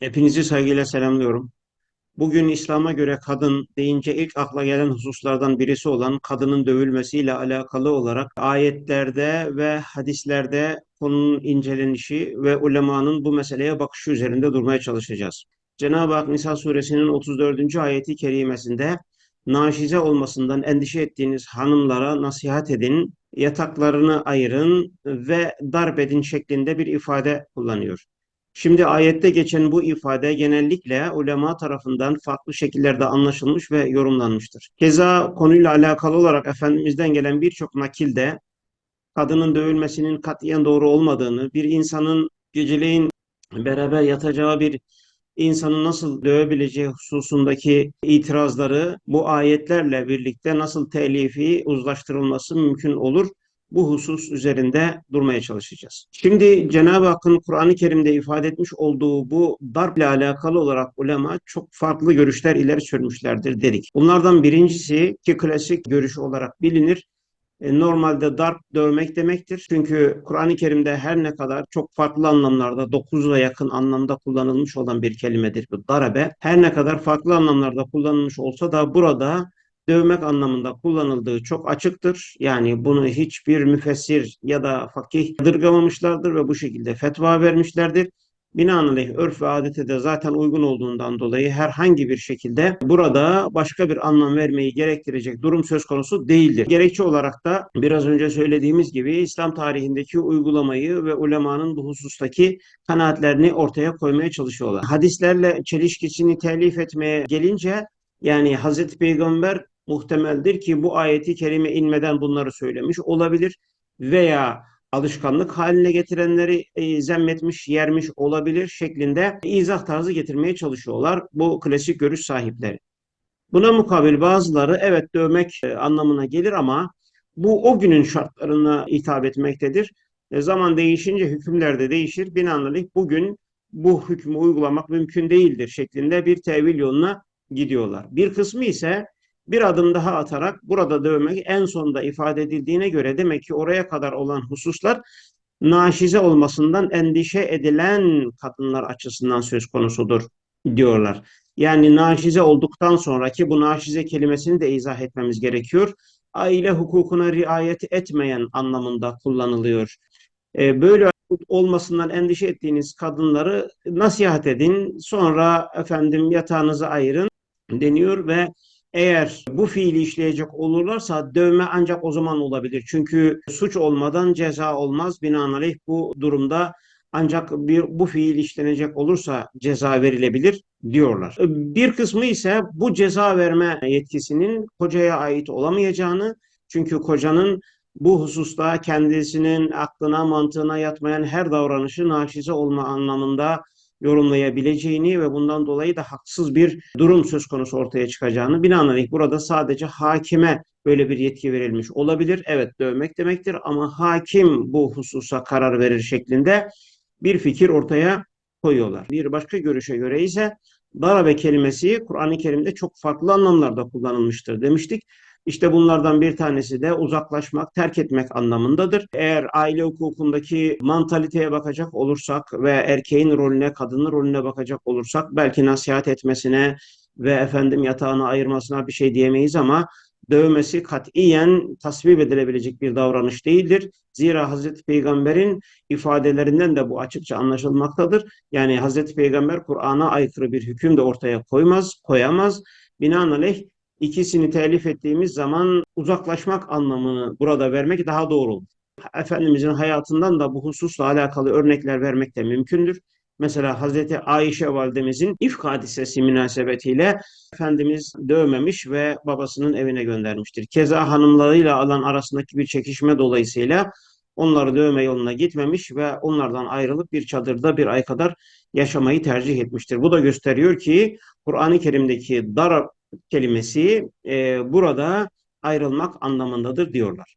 Hepinizi saygıyla selamlıyorum. Bugün İslam'a göre kadın deyince ilk akla gelen hususlardan birisi olan kadının dövülmesiyle alakalı olarak ayetlerde ve hadislerde konunun incelenişi ve ulemanın bu meseleye bakışı üzerinde durmaya çalışacağız. Cenab-ı Hak Nisa suresinin 34. ayeti kerimesinde naşize olmasından endişe ettiğiniz hanımlara nasihat edin, yataklarını ayırın ve darp edin şeklinde bir ifade kullanıyor. Şimdi ayette geçen bu ifade genellikle ulema tarafından farklı şekillerde anlaşılmış ve yorumlanmıştır. Keza konuyla alakalı olarak Efendimiz'den gelen birçok nakilde kadının dövülmesinin katiyen doğru olmadığını, bir insanın geceleyin beraber yatacağı bir insanı nasıl dövebileceği hususundaki itirazları bu ayetlerle birlikte nasıl telifi uzlaştırılması mümkün olur bu husus üzerinde durmaya çalışacağız. Şimdi Cenab-ı Hakk'ın Kur'an-ı Kerim'de ifade etmiş olduğu bu darp ile alakalı olarak ulema çok farklı görüşler ileri sürmüşlerdir dedik. Bunlardan birincisi ki klasik görüş olarak bilinir e, normalde darp dövmek demektir. Çünkü Kur'an-ı Kerim'de her ne kadar çok farklı anlamlarda 9'a yakın anlamda kullanılmış olan bir kelimedir bu darabe. Her ne kadar farklı anlamlarda kullanılmış olsa da burada dövmek anlamında kullanıldığı çok açıktır. Yani bunu hiçbir müfessir ya da fakih yadırgamamışlardır ve bu şekilde fetva vermişlerdir. Binaenaleyh örf ve adete de zaten uygun olduğundan dolayı herhangi bir şekilde burada başka bir anlam vermeyi gerektirecek durum söz konusu değildir. Gerekçe olarak da biraz önce söylediğimiz gibi İslam tarihindeki uygulamayı ve ulemanın bu husustaki kanaatlerini ortaya koymaya çalışıyorlar. Hadislerle çelişkisini telif etmeye gelince yani Hazreti Peygamber muhtemeldir ki bu ayeti kerime inmeden bunları söylemiş olabilir veya alışkanlık haline getirenleri e, zemmetmiş, yermiş olabilir şeklinde izah tarzı getirmeye çalışıyorlar bu klasik görüş sahipleri. Buna mukabil bazıları evet dövmek e, anlamına gelir ama bu o günün şartlarına hitap etmektedir. E, zaman değişince hükümler de değişir. Binaenaleyh bugün bu hükmü uygulamak mümkün değildir şeklinde bir tevil yoluna gidiyorlar. Bir kısmı ise bir adım daha atarak burada dövmek en sonunda ifade edildiğine göre demek ki oraya kadar olan hususlar naşize olmasından endişe edilen kadınlar açısından söz konusudur diyorlar. Yani naşize olduktan sonraki bu naşize kelimesini de izah etmemiz gerekiyor. Aile hukukuna riayet etmeyen anlamında kullanılıyor. Ee, böyle olmasından endişe ettiğiniz kadınları nasihat edin. Sonra efendim yatağınızı ayırın deniyor ve eğer bu fiili işleyecek olurlarsa dövme ancak o zaman olabilir. Çünkü suç olmadan ceza olmaz. Binaenaleyh bu durumda ancak bir bu fiil işlenecek olursa ceza verilebilir diyorlar. Bir kısmı ise bu ceza verme yetkisinin kocaya ait olamayacağını çünkü kocanın bu hususta kendisinin aklına mantığına yatmayan her davranışı naşize olma anlamında yorumlayabileceğini ve bundan dolayı da haksız bir durum söz konusu ortaya çıkacağını binaenaleyh burada sadece hakime böyle bir yetki verilmiş olabilir. Evet dövmek demektir ama hakim bu hususa karar verir şeklinde bir fikir ortaya koyuyorlar. Bir başka görüşe göre ise darabe kelimesi Kur'an-ı Kerim'de çok farklı anlamlarda kullanılmıştır demiştik. İşte bunlardan bir tanesi de uzaklaşmak, terk etmek anlamındadır. Eğer aile hukukundaki mantaliteye bakacak olursak ve erkeğin rolüne, kadının rolüne bakacak olursak belki nasihat etmesine ve efendim yatağını ayırmasına bir şey diyemeyiz ama dövmesi katiyen tasvip edilebilecek bir davranış değildir. Zira Hazreti Peygamber'in ifadelerinden de bu açıkça anlaşılmaktadır. Yani Hazreti Peygamber Kur'an'a aykırı bir hüküm de ortaya koymaz, koyamaz. Binaenaleyh ikisini telif ettiğimiz zaman uzaklaşmak anlamını burada vermek daha doğru olur. Efendimizin hayatından da bu hususla alakalı örnekler vermek de mümkündür. Mesela Hazreti Ayşe validemizin ifk hadisesi münasebetiyle Efendimiz dövmemiş ve babasının evine göndermiştir. Keza hanımlarıyla alan arasındaki bir çekişme dolayısıyla onları dövme yoluna gitmemiş ve onlardan ayrılıp bir çadırda bir ay kadar yaşamayı tercih etmiştir. Bu da gösteriyor ki Kur'an-ı Kerim'deki dar kelimesi e, burada ayrılmak anlamındadır diyorlar.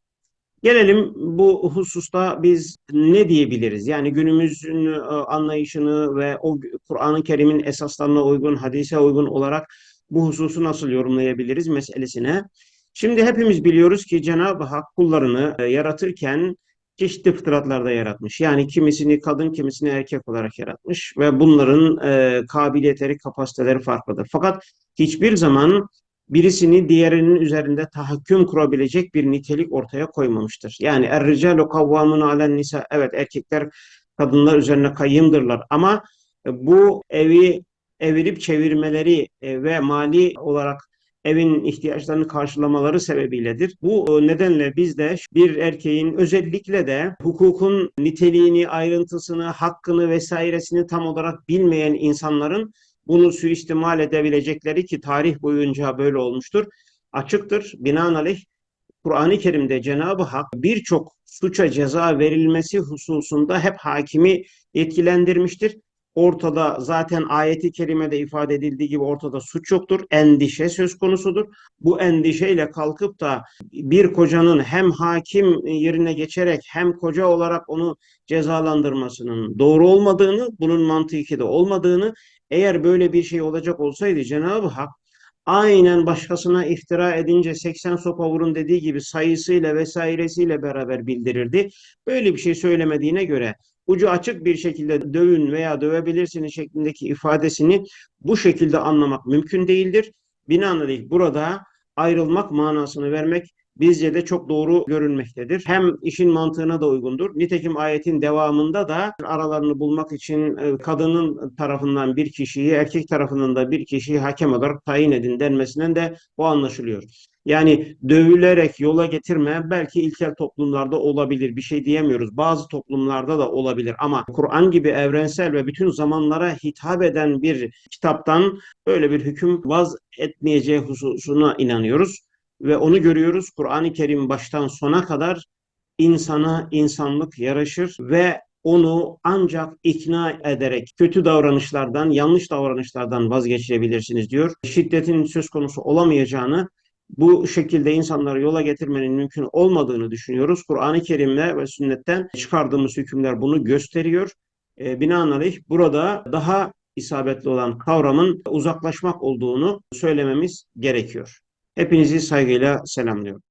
Gelelim bu hususta biz ne diyebiliriz? Yani günümüzün e, anlayışını ve o Kur'an-ı Kerim'in esaslarına uygun, hadise uygun olarak bu hususu nasıl yorumlayabiliriz meselesine. Şimdi hepimiz biliyoruz ki Cenab-ı Hak kullarını e, yaratırken çeşitli fıtratlarda yaratmış. Yani kimisini kadın, kimisini erkek olarak yaratmış ve bunların e, kabiliyetleri, kapasiteleri farklıdır. Fakat hiçbir zaman birisini diğerinin üzerinde tahakküm kurabilecek bir nitelik ortaya koymamıştır. Yani er-ricalu kavvamun alen nisa. Evet erkekler kadınlar üzerine kayyımdırlar ama bu evi evirip çevirmeleri e, ve mali olarak evin ihtiyaçlarını karşılamaları sebebiyledir. Bu e, nedenle biz de bir erkeğin özellikle de hukukun niteliğini, ayrıntısını, hakkını vesairesini tam olarak bilmeyen insanların bunu suistimal edebilecekleri ki tarih boyunca böyle olmuştur. Açıktır. Binaenaleyh Kur'an-ı Kerim'de Cenab-ı Hak birçok suça ceza verilmesi hususunda hep hakimi yetkilendirmiştir. Ortada zaten ayeti kerimede ifade edildiği gibi ortada suç yoktur. Endişe söz konusudur. Bu endişeyle kalkıp da bir kocanın hem hakim yerine geçerek hem koca olarak onu cezalandırmasının doğru olmadığını, bunun mantıki de olmadığını, eğer böyle bir şey olacak olsaydı Cenab-ı Hak aynen başkasına iftira edince 80 sopa vurun dediği gibi sayısıyla vesairesiyle beraber bildirirdi. Böyle bir şey söylemediğine göre ucu açık bir şekilde dövün veya dövebilirsiniz şeklindeki ifadesini bu şekilde anlamak mümkün değildir. Binaenaleyh burada ayrılmak manasını vermek bizce de çok doğru görünmektedir. Hem işin mantığına da uygundur. Nitekim ayetin devamında da aralarını bulmak için e, kadının tarafından bir kişiyi, erkek tarafından da bir kişiyi hakem olarak tayin edin denmesinden de bu anlaşılıyor. Yani dövülerek yola getirme belki ilkel toplumlarda olabilir. Bir şey diyemiyoruz. Bazı toplumlarda da olabilir ama Kur'an gibi evrensel ve bütün zamanlara hitap eden bir kitaptan böyle bir hüküm vaz etmeyeceği hususuna inanıyoruz ve onu görüyoruz. Kur'an-ı Kerim baştan sona kadar insana insanlık yaraşır ve onu ancak ikna ederek kötü davranışlardan, yanlış davranışlardan vazgeçirebilirsiniz diyor. Şiddetin söz konusu olamayacağını, bu şekilde insanları yola getirmenin mümkün olmadığını düşünüyoruz. Kur'an-ı Kerim'le ve sünnetten çıkardığımız hükümler bunu gösteriyor. E, binaenaleyh burada daha isabetli olan kavramın uzaklaşmak olduğunu söylememiz gerekiyor. Hepinizi saygıyla selamlıyorum.